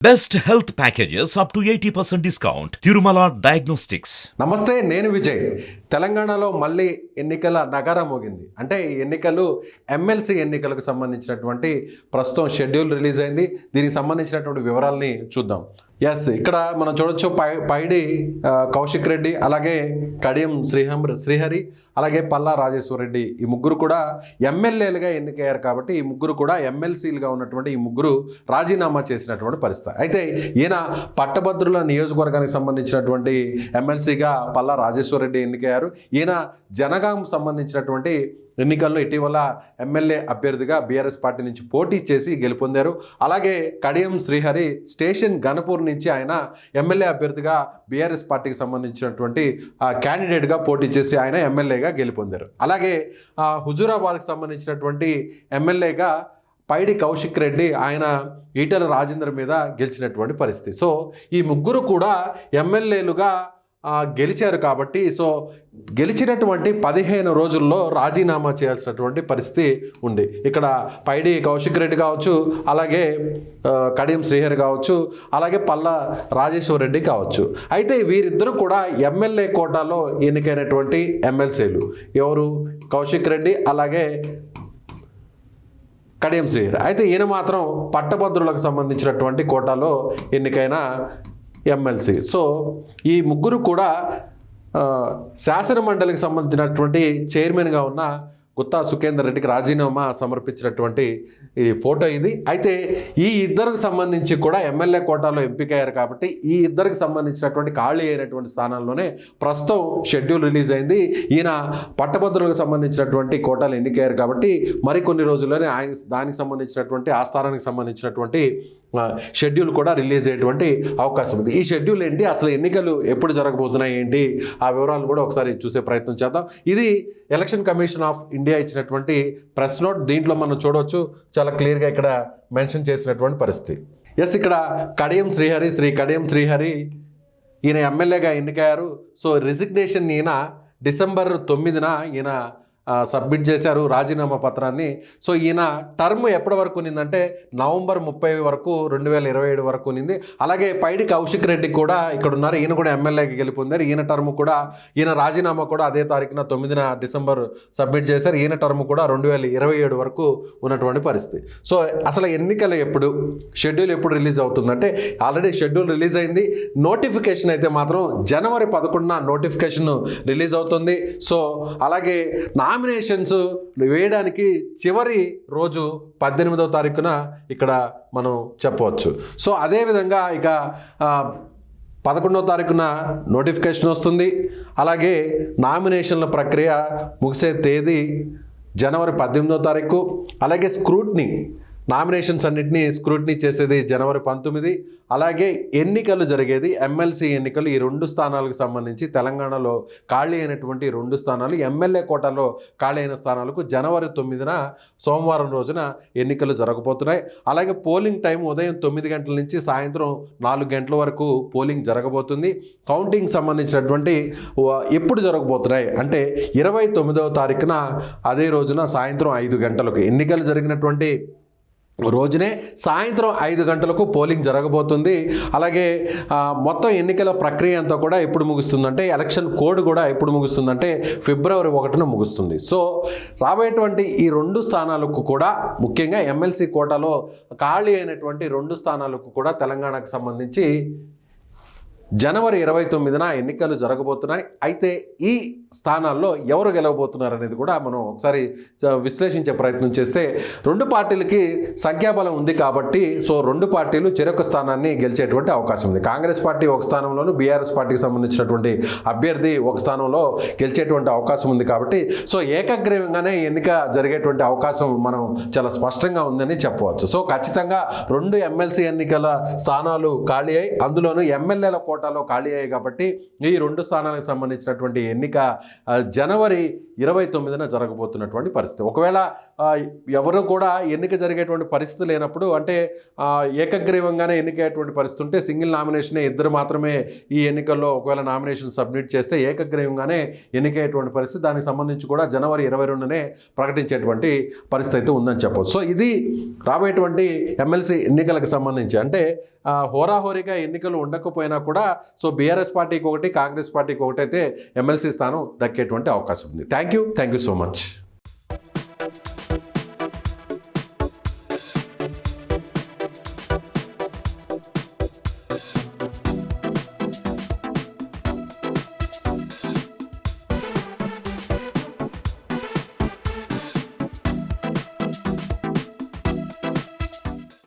Best health packages up to eighty percent discount Tirumala diagnostics నమస్తే నేను విజయ్ తెలంగాణలో మళ్ళీ ఎన్నికల నగరం మోగింది. అంటే ఈ ఎన్నికలు ఎమ్మెల్సీ ఎన్నికలకు సంబంధించినటువంటి ప్రస్తుతం షెడ్యూల్ రిలీజ్ అయింది. దీనికి సంబంధించినటువంటి వివరాలని చూద్దాం. ఎస్ ఇక్కడ మనం చూడొచ్చు పై పైడి కౌశిక్ రెడ్డి అలాగే కడియం శ్రీహం శ్రీహరి అలాగే పల్లా రాజేశ్వర రెడ్డి ఈ ముగ్గురు కూడా ఎమ్మెల్యేలుగా ఎన్నికయ్యారు కాబట్టి ఈ ముగ్గురు కూడా ఎమ్మెల్సీలుగా ఉన్నటువంటి ఈ ముగ్గురు రాజీనామా చేసినటువంటి పరిస్థితి. అయితే ఈయన పట్టభద్రుల నియోజకవర్గానికి సంబంధించినటువంటి ఎమ్మెల్సీగా పల్లా రాజేశ్వర రెడ్డి ఎన్నికయ్యారు. ఈయన జనగాం సంబంధించినటువంటి ఎన్నికల్లో ఇటీవల ఎమ్మెల్యే అభ్యర్థిగా బీఆర్ఎస్ పార్టీ నుంచి పోటీ చేసి గెలుపొందారు. అలాగే కడియం శ్రీహరి స్టేషన్ గణపూర్ నుంచి ఆయన ఎమ్మెల్యే అభ్యర్థిగా బీఆర్ఎస్ పార్టీకి సంబంధించినటువంటి క్యాండిడేట్గా పోటీ చేసి ఆయన ఎమ్మెల్యేగా గెలుపొందారు. అలాగే హుజూరాబాద్కి సంబంధించినటువంటి ఎమ్మెల్యేగా పైడి కౌశిక్ రెడ్డి ఆయన ఈటల రాజేందర్ మీద గెలిచినటువంటి పరిస్థితి. సో ఈ ముగ్గురు కూడా ఎమ్మెల్యేలుగా గెలిచారు కాబట్టి సో గెలిచినటువంటి పదిహేను రోజుల్లో రాజీనామా చేయాల్సినటువంటి పరిస్థితి ఉంది. ఇక్కడ పైడి కౌశిక్ రెడ్డి కావచ్చు అలాగే కడియం శ్రీహరి కావచ్చు అలాగే పల్లా రాజేశ్వర్ రెడ్డి కావచ్చు. అయితే వీరిద్దరూ కూడా ఎమ్మెల్యే కోటాలో ఎన్నికైనటువంటి ఎమ్మెల్సీలు. ఎవరు? కౌశిక్ రెడ్డి అలాగే కడియం శ్రీహరి. అయితే ఈయన మాత్రం పట్టభద్రులకు సంబంధించినటువంటి కోటాలో ఎన్నికైన ఎమ్మెల్సీ సో ఈ ముగ్గురు కూడా శాసనమండలికి శాసన మండలికి సంబంధించినటువంటి చైర్మన్గా ఉన్న గుత్తా సుఖేందర్ రెడ్డికి రాజీనామా సమర్పించినటువంటి ఈ ఫోటో ఇది. అయితే ఈ ఇద్దరికి సంబంధించి కూడా ఎమ్మెల్యే కోటాలో ఎంపికయ్యారు కాబట్టి ఈ ఇద్దరికి సంబంధించినటువంటి ఖాళీ అయినటువంటి స్థానాల్లోనే ప్రస్తుతం షెడ్యూల్ రిలీజ్ అయింది. ఈయన పట్టభద్రులకు సంబంధించినటువంటి కోటాలు ఎన్నికయ్యారు కాబట్టి మరికొన్ని రోజుల్లోనే ఆయన దానికి సంబంధించినటువంటి ఆ స్థానానికి సంబంధించినటువంటి షెడ్యూల్ కూడా రిలీజ్ అయ్యేటువంటి అవకాశం ఉంది. ఈ షెడ్యూల్ ఏంటి? అసలు ఎన్నికలు ఎప్పుడు జరగబోతున్నాయి ఏంటి? ఆ వివరాలు కూడా ఒకసారి చూసే ప్రయత్నం చేద్దాం. ఇది ఎలక్షన్ కమిషన్ ఆఫ్ ఇండియా ఇచ్చినటువంటి ప్రెస్ నోట్. దీంట్లో మనం చూడవచ్చు చాలా క్లియర్గా ఇక్కడ మెన్షన్ చేసినటువంటి పరిస్థితి. ఎస్ ఇక్కడ కడియం శ్రీహరి శ్రీ కడియం శ్రీహరి ఈయన ఎమ్మెల్యేగా ఎన్నికయ్యారు. సో రిజిగ్నేషన్ ఈయన డిసెంబర్ తొమ్మిదిన ఈయన సబ్మిట్ చేశారు రాజీనామా పత్రాన్ని. సో ఈయన టర్మ్ ఎప్పటి వరకు ఉన్నిందంటే నవంబర్ ముప్పై వరకు రెండు వేల ఇరవై ఏడు వరకు ఉన్నింది. అలాగే పైడి కౌశిక్ రెడ్డి కూడా ఇక్కడ ఉన్నారు ఈయన కూడా ఎమ్మెల్యేకి గెలుపొందారు. ఈయన టర్మ్ కూడా ఈయన రాజీనామా కూడా అదే తారీఖున తొమ్మిదిన డిసెంబర్ సబ్మిట్ చేశారు. ఈయన టర్మ్ కూడా రెండు వేల ఇరవై ఏడు వరకు ఉన్నటువంటి పరిస్థితి. సో అసలు ఎన్నికలు ఎప్పుడు షెడ్యూల్ ఎప్పుడు రిలీజ్ అవుతుందంటే ఆల్రెడీ షెడ్యూల్ రిలీజ్ అయింది. నోటిఫికేషన్ అయితే మాత్రం జనవరి పదకొండున నోటిఫికేషన్ రిలీజ్ అవుతుంది. సో అలాగే నా నామినేషన్స్ వేయడానికి చివరి రోజు పద్దెనిమిదవ తారీఖున ఇక్కడ మనం చెప్పవచ్చు. సో అదేవిధంగా ఇక పదకొండవ తారీఖున నోటిఫికేషన్ వస్తుంది. అలాగే నామినేషన్ల ప్రక్రియ ముగిసే తేదీ జనవరి పద్దెనిమిదవ తారీఖు. అలాగే స్క్రూట్నీ నామినేషన్స్ అన్నింటినీ స్క్రూట్నీ చేసేది జనవరి పంతొమ్మిది. అలాగే ఎన్నికలు జరిగేది ఎమ్మెల్సీ ఎన్నికలు ఈ రెండు స్థానాలకు సంబంధించి. తెలంగాణలో ఖాళీ అయినటువంటి రెండు స్థానాలు ఎమ్మెల్యే కోటాలో ఖాళీ అయిన స్థానాలకు జనవరి తొమ్మిదిన సోమవారం రోజున ఎన్నికలు జరగబోతున్నాయి. అలాగే పోలింగ్ టైం ఉదయం తొమ్మిది గంటల నుంచి సాయంత్రం నాలుగు గంటల వరకు పోలింగ్ జరగబోతుంది. కౌంటింగ్ సంబంధించినటువంటి ఎప్పుడు జరగబోతున్నాయి అంటే ఇరవై తొమ్మిదవ తారీఖున అదే రోజున సాయంత్రం ఐదు గంటలకు ఎన్నికలు జరిగినటువంటి రోజునే సాయంత్రం ఐదు గంటలకు పోలింగ్ జరగబోతుంది. అలాగే మొత్తం ఎన్నికల ప్రక్రియ అంతా కూడా ఎప్పుడు ముగుస్తుందంటే ఎలక్షన్ కోడ్ కూడా ఎప్పుడు ముగుస్తుందంటే ఫిబ్రవరి ఒకటిన ముగుస్తుంది. సో రాబోయేటువంటి ఈ రెండు స్థానాలకు కూడా ముఖ్యంగా ఎమ్మెల్సీ కోటాలో ఖాళీ అయినటువంటి రెండు స్థానాలకు కూడా తెలంగాణకు సంబంధించి జనవరి ఇరవై తొమ్మిదిన ఎన్నికలు జరగబోతున్నాయి. అయితే ఈ స్థానాల్లో ఎవరు గెలవబోతున్నారు అనేది కూడా మనం ఒకసారి విశ్లేషించే ప్రయత్నం చేస్తే రెండు పార్టీలకి సంఖ్యాబలం ఉంది కాబట్టి సో రెండు పార్టీలు చెరొక స్థానాన్ని గెలిచేటువంటి అవకాశం ఉంది. కాంగ్రెస్ పార్టీ ఒక స్థానంలోను బీఆర్ఎస్ పార్టీకి సంబంధించినటువంటి అభ్యర్థి ఒక స్థానంలో గెలిచేటువంటి అవకాశం ఉంది కాబట్టి సో ఏకగ్రీవంగానే ఎన్నిక జరిగేటువంటి అవకాశం మనం చాలా స్పష్టంగా ఉందని చెప్పవచ్చు. సో ఖచ్చితంగా రెండు ఎమ్మెల్సీ ఎన్నికల స్థానాలు ఖాళీ అయి అందులోనూ ఎమ్మెల్యేల కోట కోటాలో ఖాళీ అయ్యాయి కాబట్టి ఈ రెండు స్థానాలకు సంబంధించినటువంటి ఎన్నిక జనవరి ఇరవై తొమ్మిదిన జరగబోతున్నటువంటి పరిస్థితి. ఒకవేళ ఎవరు కూడా ఎన్నిక జరిగేటువంటి పరిస్థితి లేనప్పుడు అంటే ఏకగ్రీవంగానే ఎన్నికయ్యేటువంటి పరిస్థితి ఉంటే సింగిల్ నామినేషనే ఇద్దరు మాత్రమే ఈ ఎన్నికల్లో ఒకవేళ నామినేషన్ సబ్మిట్ చేస్తే ఏకగ్రీవంగానే ఎన్నికయ్యేటువంటి పరిస్థితి. దానికి సంబంధించి కూడా జనవరి ఇరవై రెండునే ప్రకటించేటువంటి పరిస్థితి అయితే ఉందని చెప్పవచ్చు సో ఇది రాబోయేటువంటి ఎమ్మెల్సీ ఎన్నికలకు సంబంధించి. అంటే హోరాహోరీగా ఎన్నికలు ఉండకపోయినా కూడా సో బీఆర్ఎస్ పార్టీకి ఒకటి కాంగ్రెస్ పార్టీకి ఒకటి అయితే ఎమ్మెల్సీ స్థానం దక్కేటువంటి అవకాశం ఉంది. Thank you thank you so much